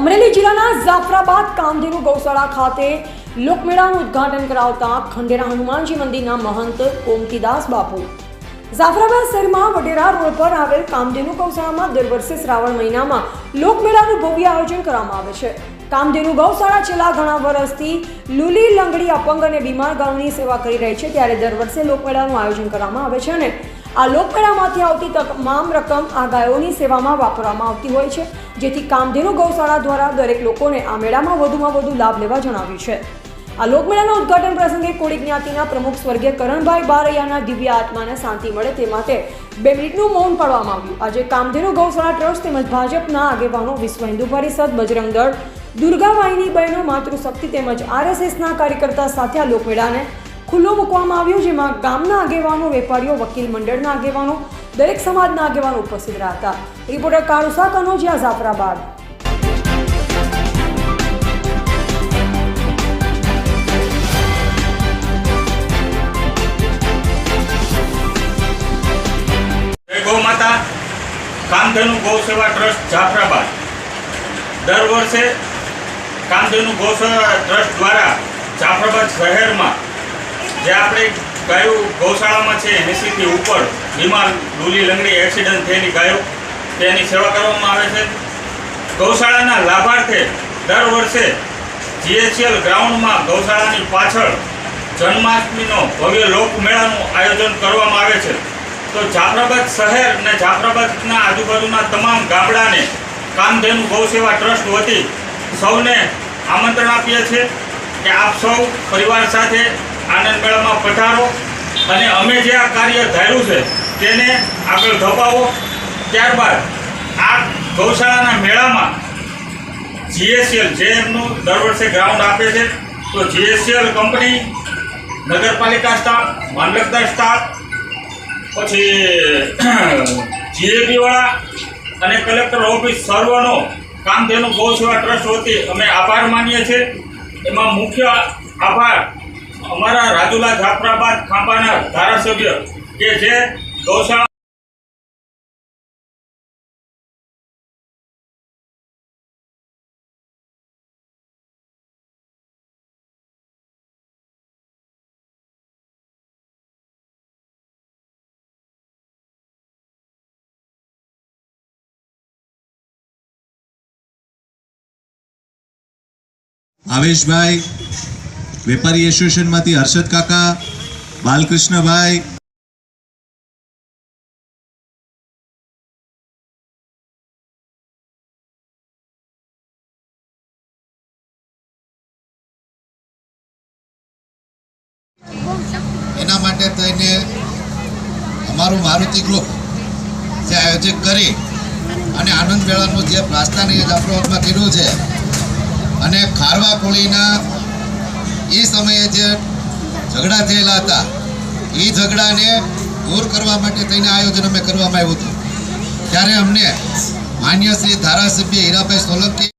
અમરેલી જિલ્લાના જાફરાબાદ કામધેનુ ગૌશાળા ખાતે લોકમેળાનું ઉદ્ઘાટન કરાવતા ખંડેરા હનુમાનજી મંદિરના મહંત કોમતીદાસ બાપુ. જાફરાબાદ શહેરમાં વડેરા રોડ પર આવેલ કામધેનુ ગૌશાળામાં દર વર્ષે શ્રાવણ મહિનામાં લોકમેળાનું ભવ્ય આયોજન કરવામાં આવે છે. કામધેનુ ગૌશાળા છેલ્લા ઘણા વર્ષથી લુલી લંગડી અપંગ અને બીમાર ગાયોની સેવા કરી રહી છે, ત્યારે દર વર્ષે લોકમેળાનું આયોજન કરવામાં આવે છે અને આ લોકમેળામાંથી આવતી તમામ રકમ આ ગાયોની સેવામાં વાપરવામાં આવતી હોય છે, જેથી કામધેનુ ગૌશાળા દ્વારા દરેક લોકોને આ મેળામાં વધુમાં વધુ લાભ લેવા જણાવ્યું છે. આ લોકમેળાના ઉદ્ઘાટન પ્રસંગે કોળી જ્ઞાતિના પ્રમુખ સ્વર્ગીય કરણભાઈ બારૈયાના દિવ્ય આત્માને શાંતિ મળે તે માટે બે મિનિટનું મૌન પાડવામાં આવ્યું. આજે કામધેનુ ગૌશાળા ટ્રસ્ટ તેમજ ભાજપના આગેવાનો વિશ્વ હિન્દુ પરિષદ, બજરંગ દળ, દુર્ગાવાહિની બહેનો, માતૃશક્તિ તેમજ આરએસએસના કાર્યકર્તા સાથે આ લોકમેળાને ખુલ્લો મૂકવામાં આવ્યો, જેમાં ગામના આગેવાનો, વેપારીઓ, વકીલ મંડળના આગેવાનો, દરેક સમાજના આગેવાનો ઉપસ્થિત રહ્યા હતા. રિપોર્ટર કારુસા કનોજિયા જાફરાબાદ ગૌ માતા. ગૌ સેવા ટ્રસ્ટ જાફરાબાદ દર વર્ષે કામધેનુ ગૌ સેવા ટ્રસ્ટ દ્વારા જાફરાબાદ શહેરમાં જે આપણે ગાયો ગૌશાળામાં છે, એસીથી ઉપર બીમાર ડૂલી લંગડી એક્સિડન્ટ થયેલી ગાયો, તેની સેવા કરવામાં આવે છે. ગૌશાળાના લાભાર્થે દર વર્ષે જીએચએલ ગ્રાઉન્ડમાં ગૌશાળાની પાછળ જન્માષ્ટમીનો ભવ્ય લોકમેળાનું આયોજન કરવામાં આવે છે. તો જાફરાબાદ શહેર અને જાફરાબાદના આજુબાજુના તમામ ગામડાને કામધેનુ ગૌસેવા ટ્રસ્ટ વતી સૌને આમંત્રણ આપીએ છીએ કે આપ સૌ પરિવાર સાથે આનંદ મેળામાં પધારો અને અમે જે આ કાર્ય ધાર્યું છે તેને આગળ ધપાવો. ત્યારબાદ આ ગૌશાળાના મેળામાં જીએસએલ જે એમનું દર વર્ષે ગ્રાઉન્ડ આપે છે, તો જીએસએલ કંપની, નગરપાલિકા સ્ટાફ મામલતદાર સ્ટાફ પછી જીએબીવાળા અને કલેક્ટર ઓફિસ સર્વનો કામધેનુ ગૌ સેવા ટ્રસ્ટ વતી અમે આભાર માનીએ છીએ. એમાં મુખ્ય આભાર અમારા રાજુલા જાફરાબાદ ખાંભાના ધારાસભ્ય કે જે ગૌશાળા આવેશભાઈ વેપારી એસોસિએશનમાંથી હર્ષદ કાકા, બાલકૃષ્ણભાઈ. એના માટે થઈને અમારું મારુતિ ગ્રુપ જે આયોજન કરી અને આનંદ મેળાનું જે પ્રાસ્તાનિક જાફરાબાદમાં કર્યું છે અને ખારવા કોળીના એ સમયે જે ઝઘડા થયેલા હતા, એ ઝઘડાને દૂર કરવા માટે થઈને આયોજન અમે કરવામાં આવ્યું હતું. ત્યારે અમને માન્ય શ્રી ધારાસભ્ય હીરાભાઈ સોલંકી